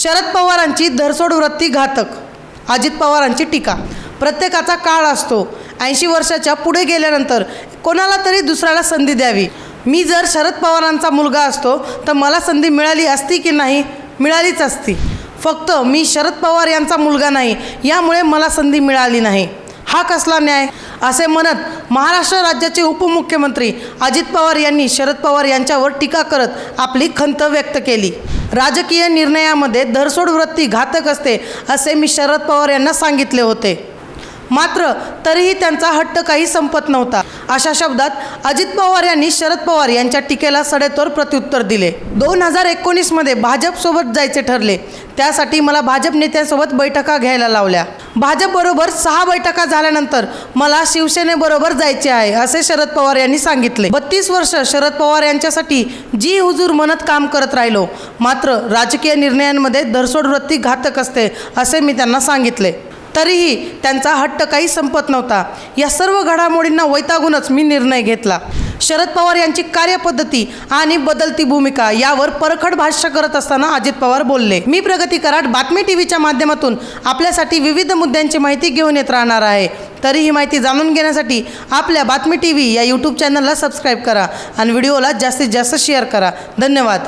शरद पवारांची धरसोड वृत्ती घातक. अजित पवारांची टीका. प्रत्येकाचा काळ असतो. ऐंशी वर्षाच्या पुढे गेल्यानंतर कोणाला तरी दुसऱ्याला संधी द्यावी. मी जर शरद पवारांचा मुलगा असतो तर मला संधी मिळाली असती की नाही? मिळालीच असती. फक्त मी शरद पवार यांचा मुलगा नाही यामुळे मला संधी मिळाली नाही. हा कसला न्याय? असे म्हणत महाराष्ट्र राज्याचे उपमुख्यमंत्री अजित पवार यांनी शरद पवार यांच्यावर टीका करत आपली खंत व्यक्त केली. राजकीय निर्णयामध्ये धरसोड वृत्ती घातक असते असे मी शरद पवार यांना सांगितले होते. मात्र तरीही त्यांचा हट्ट काही संपत नव्हता. अशा शब्दात अजित पवार यांनी शरद पवार यांच्या टीकेला सडेतोड प्रत्युत्तर दिले. दोन हजार एकोणीसमध्ये भाजपसोबत जायचे ठरले. त्यासाठी मला भाजप नेत्यांसोबत बैठका घ्यायला लावल्या. भाजपबरोबर सहा बैठका झाल्यानंतर मला शिवसेनेबरोबर जायचे आहे असे शरद पवार यांनी सांगितले. बत्तीस वर्ष शरद पवार यांच्यासाठी जी हुजूर म्हणत काम करत राहिलो मात्र राजकीय निर्णयांमध्ये धरसोड वृत्ती घातक असते असे मी त्यांना सांगितले. तरीही त्यांचा हट्ट काही संपत नव्हता. या सर्व घडामोडींना वैतागूनच मी निर्णय घेतला. शरद पवार यांची कार्यपद्धती आणि बदलती भूमिका यावर परखड भाष्य करत असताना अजित पवार बोलले. मी प्रगती कराड बातमी टी व्हीच्या माध्यमातून आपल्यासाठी विविध मुद्द्यांची माहिती घेऊन येत राहणार आहे. तरी ही माहिती जाणून घेण्यासाठी आपल्या बातमी टी व्ही या यूट्यूब चॅनलला सबस्क्राईब करा आणि व्हिडिओला जास्तीत जास्त शेअर करा. धन्यवाद.